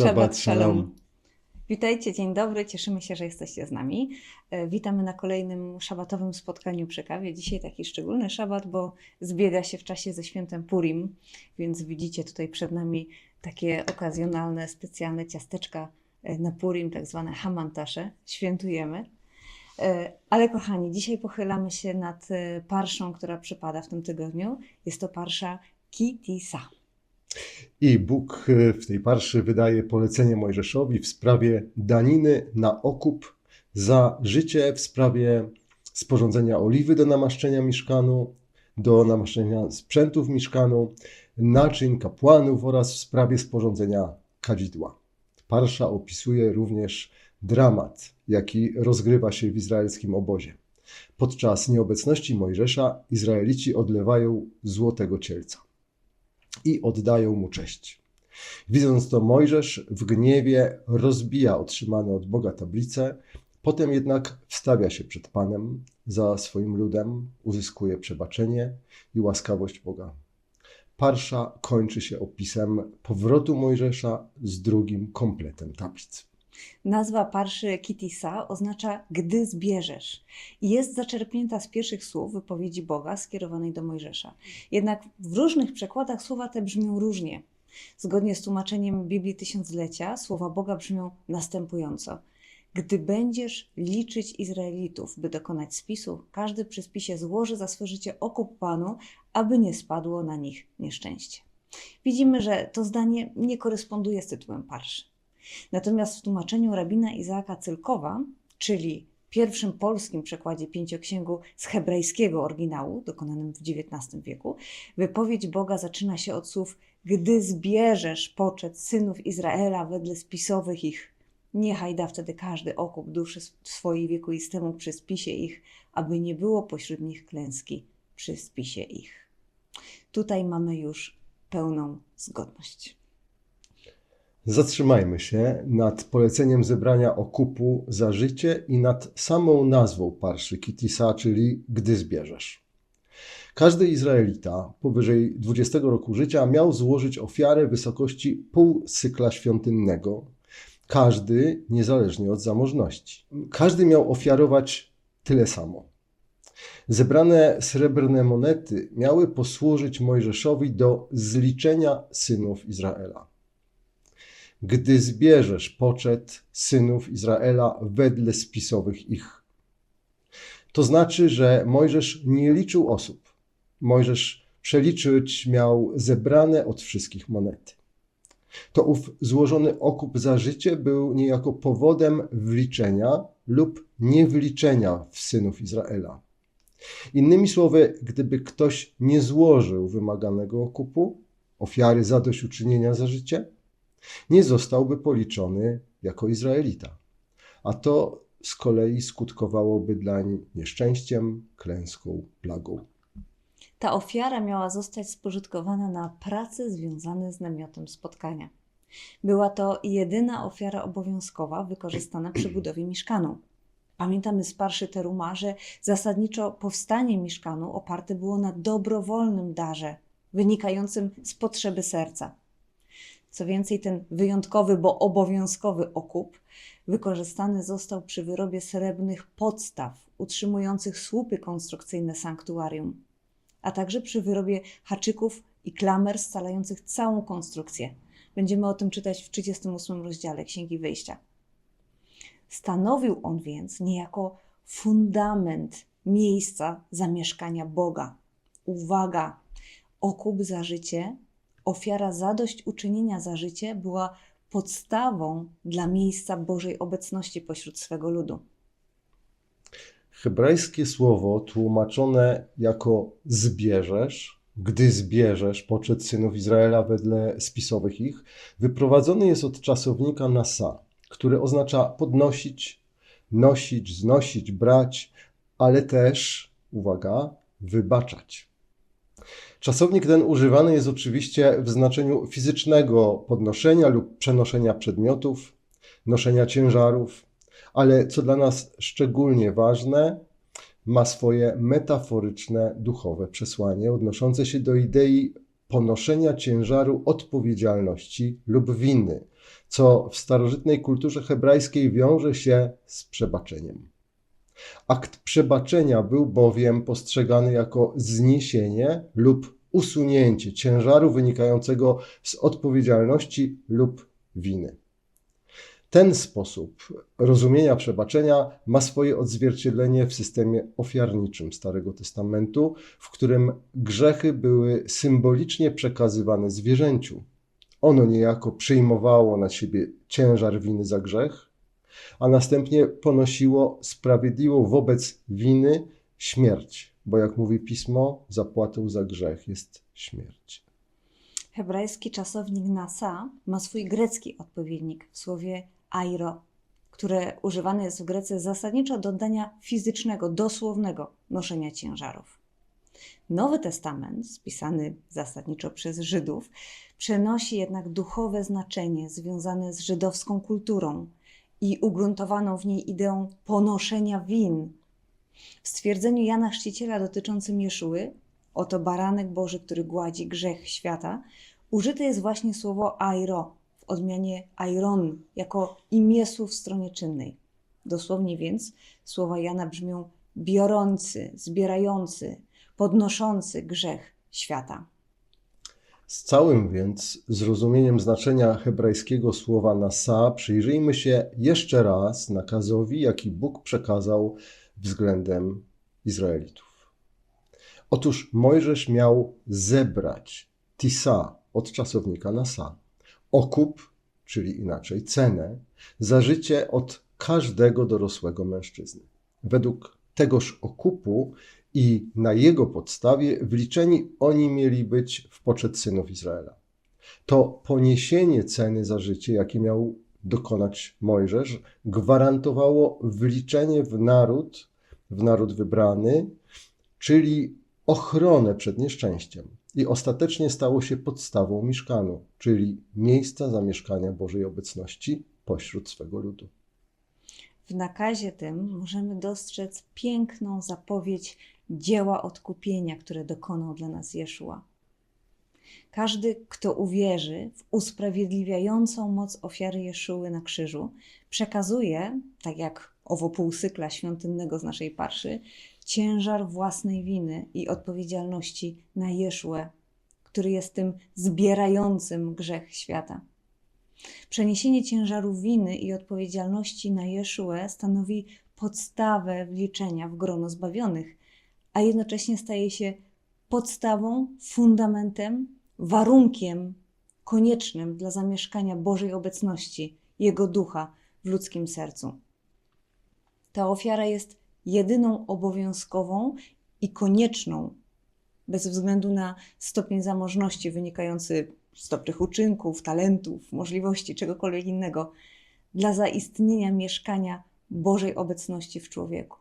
Shabbat shalom. Witajcie, dzień dobry, cieszymy się, że jesteście z nami. E, Witamy na kolejnym szabatowym spotkaniu przy kawie. Dzisiaj taki szczególny szabat, bo zbiega się w czasie ze świętem Purim, więc widzicie tutaj przed nami takie okazjonalne, specjalne ciasteczka e, na Purim, tak zwane hamantasze. Świętujemy. E, Ale kochani, dzisiaj pochylamy się nad parszą, która przypada w tym tygodniu. Jest to parsza Kitisa. I Bóg e, w tej parszy wydaje polecenie Mojżeszowi w sprawie daniny na okup za życie, w sprawie sporządzenia oliwy do namaszczenia mieszkanu, do namaszczenia sprzętów mieszkanu, naczyń kapłanów oraz w sprawie sporządzenia kadzidła. Parsza opisuje również dramat, jaki rozgrywa się w izraelskim obozie. Podczas nieobecności Mojżesza Izraelici odlewają złotego cielca i oddają mu cześć. Widząc to, Mojżesz w gniewie rozbija otrzymane od Boga tablice, potem jednak wstawia się przed Panem za swoim ludem, uzyskuje przebaczenie i łaskawość Boga. Parsza kończy się opisem powrotu Mojżesza z drugim kompletem tablic. Nazwa parszy Kitisa oznacza gdy zbierzesz i jest zaczerpnięta z pierwszych słów wypowiedzi Boga skierowanej do Mojżesza. Jednak w różnych przekładach słowa te brzmią różnie. Zgodnie z tłumaczeniem Biblii Tysiąclecia słowa Boga brzmią następująco. Gdy będziesz liczyć Izraelitów, by dokonać spisu, każdy przy spisie złoży za swe życie okup Panu, aby nie spadło na nich nieszczęście. Widzimy, że to zdanie nie koresponduje z tytułem parszy. Natomiast w tłumaczeniu rabina Izaaka Cylkowa, czyli pierwszym polskim przekładzie pięcioksięgu z hebrajskiego oryginału, dokonanym w XIX wieku, wypowiedź Boga zaczyna się od słów gdy zbierzesz poczet synów Izraela wedle spisowych ich, niechaj da wtedy każdy okup duszy swojej wiekuistemu przy spisie ich, aby nie było pośród nich klęski przy spisie ich. Tutaj mamy już pełną zgodność. Zatrzymajmy się nad poleceniem zebrania okupu za życie i nad samą nazwą parszy Kitisa, czyli gdy zbierzesz. Każdy Izraelita powyżej 20 roku życia miał złożyć ofiarę wysokości pół cykla świątynnego. Każdy niezależnie od zamożności. Każdy miał ofiarować tyle samo. Zebrane srebrne monety miały posłużyć Mojżeszowi do zliczenia synów Izraela gdy zbierzesz poczet synów Izraela wedle spisowych ich. To znaczy, że Mojżesz nie liczył osób. Mojżesz przeliczyć miał zebrane od wszystkich monety. To ów złożony okup za życie był niejako powodem wliczenia lub niewliczenia w synów Izraela. Innymi słowy, gdyby ktoś nie złożył wymaganego okupu, ofiary zadośćuczynienia za życie, nie zostałby policzony jako Izraelita. A to z kolei skutkowałoby dlań nieszczęściem, klęską, plagą. Ta ofiara miała zostać spożytkowana na prace związane z namiotem spotkania. Była to jedyna ofiara obowiązkowa wykorzystana przy budowie mieszkanu. Pamiętamy z parszy Teruma, że zasadniczo powstanie mieszkanu oparte było na dobrowolnym darze, wynikającym z potrzeby serca. Co więcej, ten wyjątkowy, bo obowiązkowy okup wykorzystany został przy wyrobie srebrnych podstaw utrzymujących słupy konstrukcyjne sanktuarium, a także przy wyrobie haczyków i klamer scalających całą konstrukcję. Będziemy o tym czytać w 38 rozdziale Księgi Wyjścia. Stanowił on więc niejako fundament miejsca zamieszkania Boga. Uwaga! Okup za życie ofiara zadośćuczynienia za życie była podstawą dla miejsca Bożej obecności pośród swego ludu. Hebrajskie słowo tłumaczone jako zbierzesz, gdy zbierzesz poczet synów Izraela wedle spisowych ich, wyprowadzony jest od czasownika nasa, który oznacza podnosić, nosić, znosić, brać, ale też, uwaga, wybaczać. Czasownik ten używany jest oczywiście w znaczeniu fizycznego podnoszenia lub przenoszenia przedmiotów, noszenia ciężarów, ale co dla nas szczególnie ważne, ma swoje metaforyczne, duchowe przesłanie odnoszące się do idei ponoszenia ciężaru odpowiedzialności lub winy, co w starożytnej kulturze hebrajskiej wiąże się z przebaczeniem. Akt przebaczenia był bowiem postrzegany jako zniesienie lub usunięcie ciężaru wynikającego z odpowiedzialności lub winy. Ten sposób rozumienia przebaczenia ma swoje odzwierciedlenie w systemie ofiarniczym Starego Testamentu, w którym grzechy były symbolicznie przekazywane zwierzęciu. Ono niejako przyjmowało na siebie ciężar winy za grzech, a następnie ponosiło sprawiedliwą wobec winy śmierć, bo jak mówi pismo, zapłatą za grzech jest śmierć. Hebrajski czasownik nasa ma swój grecki odpowiednik w słowie airo, które używane jest w Grece zasadniczo do oddania fizycznego, dosłownego noszenia ciężarów. Nowy Testament, spisany zasadniczo przez Żydów, przenosi jednak duchowe znaczenie związane z żydowską kulturą i ugruntowaną w niej ideą ponoszenia win. W stwierdzeniu Jana Chrzciciela dotyczącym Jeszuły, oto baranek Boży, który gładzi grzech świata, użyte jest właśnie słowo airo w odmianie airon jako imiesło w stronie czynnej. Dosłownie więc słowa Jana brzmią biorący, zbierający, podnoszący grzech świata. Z całym więc zrozumieniem znaczenia hebrajskiego słowa nasa przyjrzyjmy się jeszcze raz nakazowi, jaki Bóg przekazał względem Izraelitów. Otóż Mojżesz miał zebrać tisa od czasownika nasa, okup, czyli inaczej cenę, za życie od każdego dorosłego mężczyzny. Według tegoż okupu i na jego podstawie wliczeni oni mieli być w poczet synów Izraela. To poniesienie ceny za życie, jakie miał dokonać Mojżesz, gwarantowało wliczenie w naród, w naród wybrany, czyli ochronę przed nieszczęściem. I ostatecznie stało się podstawą mieszkanu, czyli miejsca zamieszkania Bożej obecności pośród swego ludu. W nakazie tym możemy dostrzec piękną zapowiedź dzieła odkupienia, które dokonał dla nas Jeszua. Każdy, kto uwierzy w usprawiedliwiającą moc ofiary Jeszuły na krzyżu, przekazuje, tak jak owo półcykla świątynnego z naszej parszy, ciężar własnej winy i odpowiedzialności na Jeszuę, który jest tym zbierającym grzech świata. Przeniesienie ciężaru winy i odpowiedzialności na Jeszuę stanowi podstawę wliczenia w grono zbawionych, a jednocześnie staje się podstawą, fundamentem, warunkiem koniecznym dla zamieszkania Bożej obecności, Jego ducha w ludzkim sercu. Ta ofiara jest jedyną obowiązkową i konieczną, bez względu na stopień zamożności wynikający z dobrych uczynków, talentów, możliwości, czegokolwiek innego, dla zaistnienia mieszkania Bożej obecności w człowieku.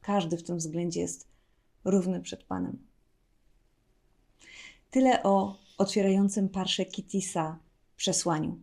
Każdy w tym względzie jest równy przed Panem. Tyle o otwierającym parsze Kitisa przesłaniu.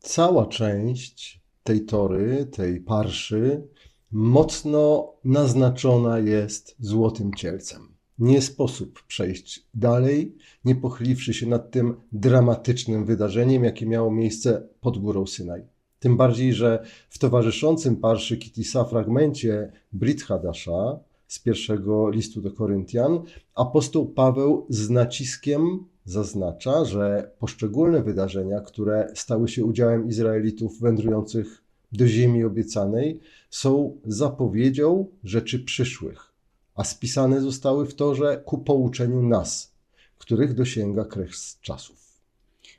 Cała część tej tory, tej parszy, mocno naznaczona jest złotym cielcem. Nie sposób przejść dalej, nie pochyliwszy się nad tym dramatycznym wydarzeniem, jakie miało miejsce pod górą Synaj. Tym bardziej, że w towarzyszącym parszy Kitisa fragmencie Brit Hadasha z pierwszego listu do Koryntian, apostoł Paweł z naciskiem zaznacza, że poszczególne wydarzenia, które stały się udziałem Izraelitów wędrujących do ziemi obiecanej, są zapowiedzią rzeczy przyszłych, a spisane zostały w torze ku pouczeniu nas, których dosięga kres czasów.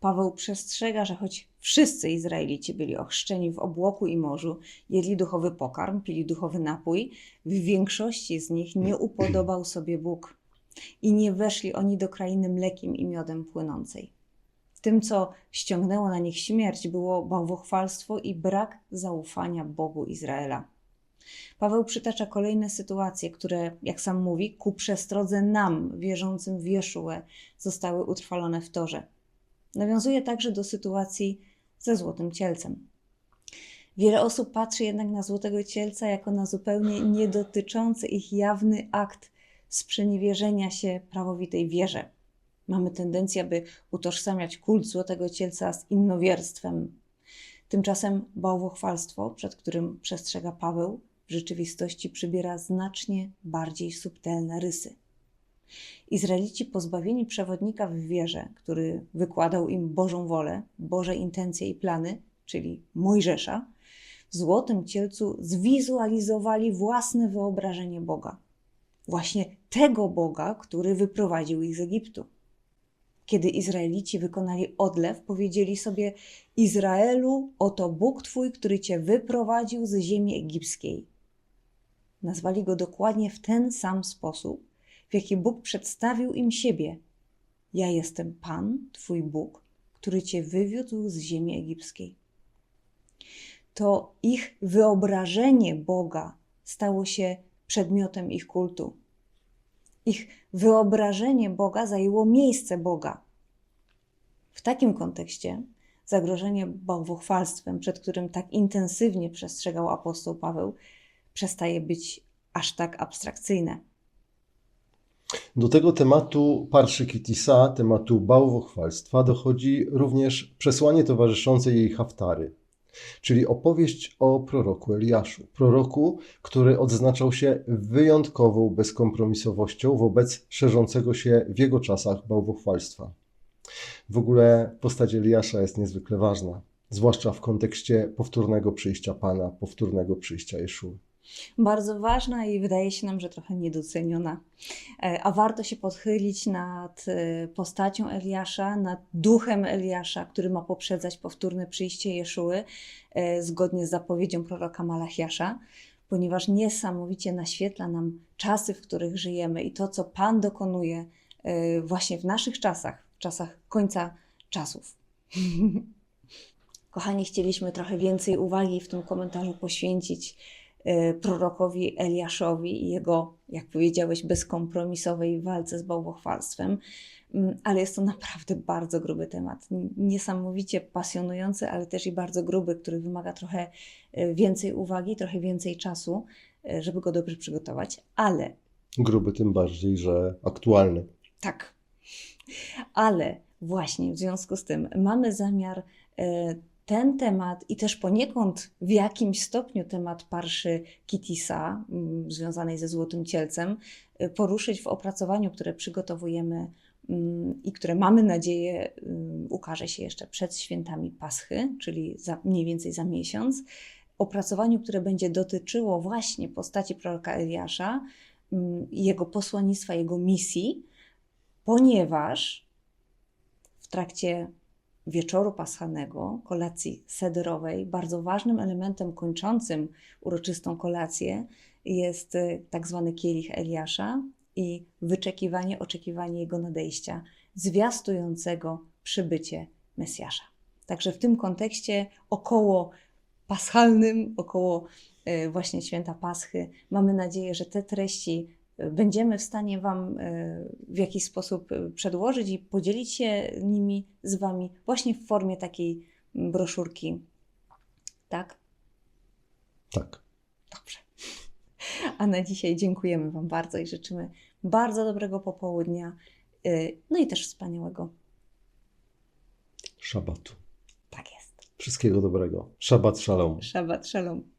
Paweł przestrzega, że choć wszyscy Izraelici byli ochrzczeni w obłoku i morzu, jedli duchowy pokarm, pili duchowy napój, w większości z nich nie upodobał sobie Bóg i nie weszli oni do krainy mlekiem i miodem płynącej. Tym, co ściągnęło na nich śmierć, było bałwochwalstwo i brak zaufania Bogu Izraela. Paweł przytacza kolejne sytuacje, które, jak sam mówi, ku przestrodze nam, wierzącym w Jeszułę, zostały utrwalone w torze. Nawiązuje także do sytuacji ze złotym cielcem. Wiele osób patrzy jednak na złotego cielca jako na zupełnie niedotyczący ich jawny akt sprzeniewierzenia się prawowitej wierze. Mamy tendencję, aby utożsamiać kult Złotego Cielca z innowierstwem. Tymczasem bałwochwalstwo, przed którym przestrzega Paweł, w rzeczywistości przybiera znacznie bardziej subtelne rysy. Izraelici pozbawieni przewodnika w wierze, który wykładał im Bożą wolę, Boże intencje i plany, czyli Mojżesza, w Złotym Cielcu zwizualizowali własne wyobrażenie Boga. Właśnie tego Boga, który wyprowadził ich z Egiptu. Kiedy Izraelici wykonali odlew, powiedzieli sobie: Izraelu, oto Bóg Twój, który Cię wyprowadził z ziemi egipskiej. Nazwali go dokładnie w ten sam sposób, w jaki Bóg przedstawił im siebie. Ja jestem Pan, Twój Bóg, który Cię wywiódł z ziemi egipskiej. To ich wyobrażenie Boga stało się przedmiotem ich kultu. Ich wyobrażenie Boga zajęło miejsce Boga. W takim kontekście zagrożenie bałwochwalstwem, przed którym tak intensywnie przestrzegał apostoł Paweł, przestaje być aż tak abstrakcyjne. Do tego tematu Parszy Kitisa, tematu bałwochwalstwa, dochodzi również przesłanie towarzyszące jej haftary, czyli opowieść o proroku Eliaszu. Proroku, który odznaczał się wyjątkową bezkompromisowością wobec szerzącego się w jego czasach bałwochwalstwa. W ogóle postać Eliasza jest niezwykle ważna, zwłaszcza w kontekście powtórnego przyjścia Pana, powtórnego przyjścia Jeszu. Bardzo ważna i wydaje się nam, że trochę niedoceniona. E, A warto się podchylić nad e, postacią Eliasza, nad duchem Eliasza, który ma poprzedzać powtórne przyjście Jeszuły, e, zgodnie z zapowiedzią proroka Malachiasza, ponieważ niesamowicie naświetla nam czasy, w których żyjemy i to, co Pan dokonuje właśnie w naszych czasach, w czasach końca czasów. Kochani, chcieliśmy trochę więcej uwagi w tym komentarzu poświęcić prorokowi Eliaszowi i jego, jak powiedziałeś, bezkompromisowej walce z bałwochwalstwem. Mm, Ale jest to naprawdę bardzo gruby temat. Niesamowicie pasjonujący, ale też i bardzo gruby, który wymaga trochę e, więcej uwagi, trochę więcej czasu, e, żeby go dobrze przygotować. Ale Gruby tym bardziej, że aktualny. tak. Ale właśnie w związku z tym mamy zamiar ten temat i też poniekąd w jakimś stopniu temat parszy Kitisa, mm, związanej ze Złotym Cielcem, e, poruszyć w opracowaniu, które przygotowujemy mm, i które mamy nadzieję mm, ukaże się jeszcze przed świętami Paschy, czyli za, mniej więcej za miesiąc. Opracowaniu, które będzie dotyczyło właśnie postaci proroka Eliasza, mm, jego posłannictwa, jego misji, ponieważ w trakcie wieczoru paschalnego, kolacji sederowej, bardzo ważnym elementem kończącym uroczystą kolację jest y, tak zwany kielich Eliasza i wyczekiwanie, oczekiwanie jego nadejścia, zwiastującego przybycie Mesjasza. Także w tym kontekście około paschalnym, około y, właśnie święta Paschy, mamy nadzieję, że te treści będziemy w stanie Wam y, w jakiś sposób y, przedłożyć i podzielić się nimi z Wami właśnie w formie takiej mm, broszurki. Tak? Tak. Dobrze. A na dzisiaj dziękujemy Wam bardzo i życzymy bardzo dobrego popołudnia, y, no i też wspaniałego. Szabatu. Tak jest. Wszystkiego dobrego. Szabat szalom. Szabat, szalom.